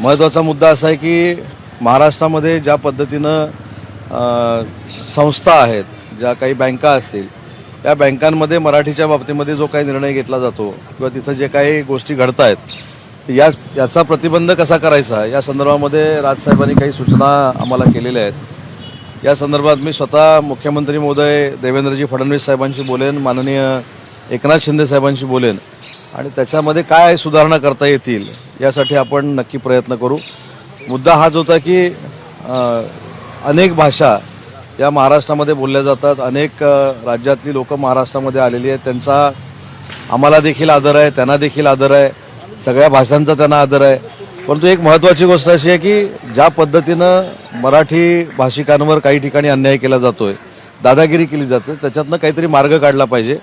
महत्त्वाचा मुद्दा असा आहे की महाराष्ट्रामध्ये ज्या पद्धतीनं संस्था आहेत ज्या काही बँका असतील या बँकांमध्ये मराठीच्या बाबतीमध्ये जो काही निर्णय घेतला जातो किंवा तिथं जे काही गोष्टी घडत आहेत या याचा प्रतिबंध कसा करायचा? या संदर्भामध्ये राजसाहेबांनी काही सूचना आम्हाला केलेल्या आहेत. या संदर्भात मी स्वतः मुख्यमंत्री महोदय देवेंद्रजी फडणवीस साहेबांशी बोलेन माननीय एकनाथ शिंदे साहेबांशी बोलेन. आणि त्याच्यामध्ये काय सुधारणा करता येतील यासाठी आपण नक्की प्रयत्न करू. मुद्दा हाच होता की अनेक भाषा या महाराष्ट्रामध्ये बोलल्या जातात. अनेक राज्यातली लोक महाराष्ट्रामध्ये आलेली आहेत. त्यांचा आम्हाला देखील आदर आहे त्यांना देखील आदर आहे. सगळ्या भाषांचा त्यांना आदर आहे. परंतु एक महत्त्वाची गोष्ट अशी आहे की ज्या पद्धतीनं मराठी भाषिकांवर काही ठिकाणी अन्याय केला जातोय दादागिरी केली जाते त्याच्यातनं काहीतरी मार्ग काढला पाहिजे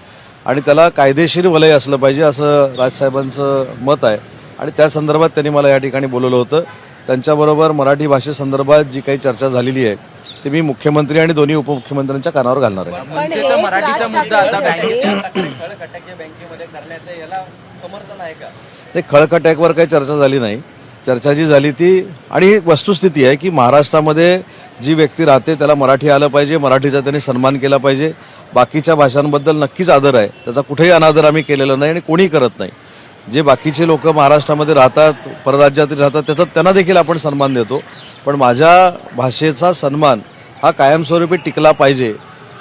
आणि त्याला कायदेशीर वलय असलं पाहिजे असं राजसाहेबांचं मत आहे. आणि त्या संदर्भात त्यांनी मला या ठिकाणी बोलवलं होतं. त्यांच्याबरोबर मराठी भाषेसंदर्भात जी काही चर्चा झालेली आहे ती मी मुख्यमंत्री आणि दोन्ही उपमुख्यमंत्र्यांच्या कानावर घालणार आहे. मनसेचा मराठीचा मुद्दा आता बँकेत खळखटाके बँकेमध्ये करण्याचं याला समर्थन आहे का? ते खळखटॅकवर काही चर्चा झाली नाही. चर्चा जी झाली ती आणि एक वस्तुस्थिती आहे की महाराष्ट्रामध्ये जी व्यक्ती राहते त्याला मराठी आलं पाहिजे मराठीचा त्यांनी सन्मान केला पाहिजे. बाकीच्या भाषांबद्दल नक्कीच आदर आहे. त्याचा कुठेही अनादर आम्ही केलेला नाही आणि कोणीही करत नाही. जे बाकीचे लोक महाराष्ट्रामध्ये राहतात परराज्यात राहतात त्याचा त्यांना देखील आपण सन्मान देतो. पण माझ्या भाषेचा सन्मान हा कायमस्वरूपी टिकला पाहिजे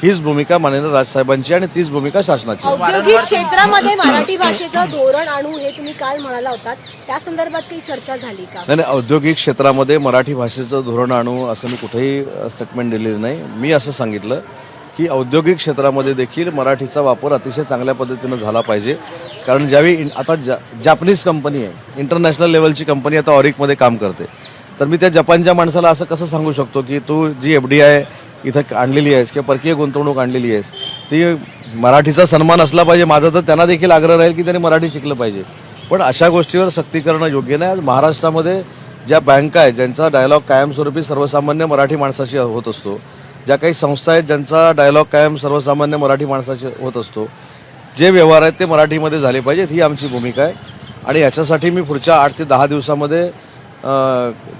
हीच भूमिका माननीय राजसाहेबांची आणि तीच भूमिका शासनाची. औद्योगिक क्षेत्रामध्ये मराठी भाषेचं धोरण आणू हे तुम्ही काल म्हणाला होतात त्या संदर्भात काही चर्चा झाली का? नाही नाही औद्योगिक क्षेत्रामध्ये मराठी भाषेचं धोरण आणू असं मी कुठेही स्टेटमेंट दिलेलं नाही. मी असं सांगितलं की औद्योगिक क्षेत्रामध्ये देखील मराठीचा वापर अतिशय चांगल्या पद्धतीनं झाला पाहिजे. कारण ज्यावेळी आता जा जापनीज कंपनी आहे इंटरनॅशनल लेवलची कंपनी आता ऑरिकमध्ये काम करते. तर मी त्या जपानच्या माणसाला असं कसं सांगू शकतो की तू जी एफ डी आय इथं आणलेली आहेस किंवा परकीय गुंतवणूक आणलेली आहेस ती मराठीचा सन्मान असला पाहिजे. माझा तर त्यांना देखील आग्रह राहील की त्यांनी मराठी शिकलं पाहिजे. पण अशा गोष्टीवर सक्ती करणं योग्य नाही. आज महाराष्ट्रामध्ये ज्या बँका आहेत ज्यांचा डायलॉग कायमस्वरूपी सर्वसामान्य मराठी माणसाशी होत असतो ज्या काही संस्था आहेत ज्यांचा डायलॉग कायम सर्वसामान्य मराठी माणसाचे होत असतो जे व्यवहार आहेत ते मराठीमध्ये झाले पाहिजेत ही आमची भूमिका आहे. आणि याच्यासाठी मी पुढच्या आठ ते दहा दिवसामध्ये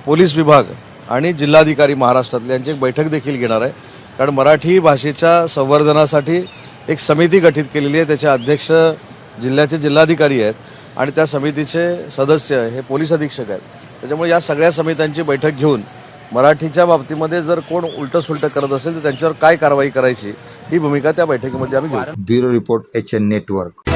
पोलीस विभाग आणि जिल्हाधिकारी महाराष्ट्रातले यांची एक बैठक देखील घेणार आहे. कारण मराठी भाषेच्या संवर्धनासाठी एक समिती गठीत केलेली आहे त्याचे अध्यक्ष जिल्ह्याचे जिल्हाधिकारी आहेत आणि त्या समितीचे सदस्य हे पोलीस अधीक्षक आहेत. त्याच्यामुळे या सगळ्या समित्यांची बैठक घेऊन मराठीच्या बाबतीमध्ये जर कोण उलट सुलट करत असेल तर त्यांच्यावर काय कारवाई करायची ही भूमिका त्या बैठकीमध्ये आम्ही घेऊ. Bureau report H N network.